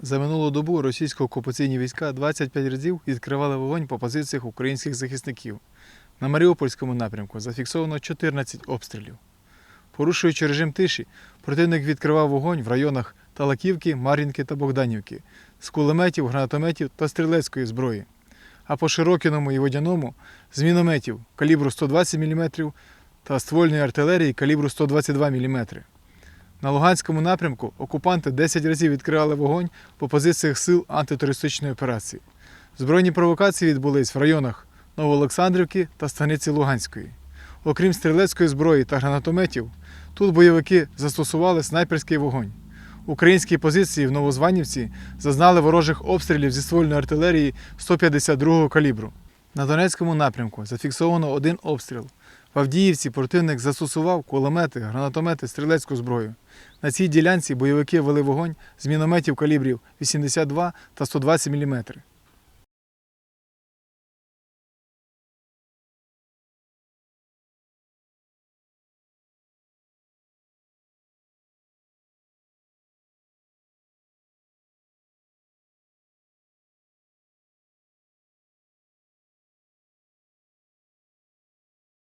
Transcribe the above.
За минулу добу російсько-окупаційні війська 25 разів відкривали вогонь по позиціях українських захисників. На Маріупольському напрямку зафіксовано 14 обстрілів. Порушуючи режим тиші, противник відкривав вогонь в районах Талаківки, Мар'їнки та Богданівки з кулеметів, гранатометів та стрілецької зброї. А по Широкіному і Водяному з мінометів калібру 120 мм та ствольної артилерії калібру 122 мм. На Луганському напрямку окупанти 10 разів відкривали вогонь по позиціях сил антитерористичної операції. Збройні провокації відбулись в районах Новоолександрівки та станиці Луганської. Окрім стрілецької зброї та гранатометів, тут бойовики застосували снайперський вогонь. Українські позиції в Новозванівці зазнали ворожих обстрілів зі ствольної артилерії 152-го калібру. На Донецькому напрямку зафіксовано один обстріл. В Авдіївці противник застосував кулемети, гранатомети, стрілецьку зброю. На цій ділянці бойовики вели вогонь з мінометів калібрів 82 та 120 мм.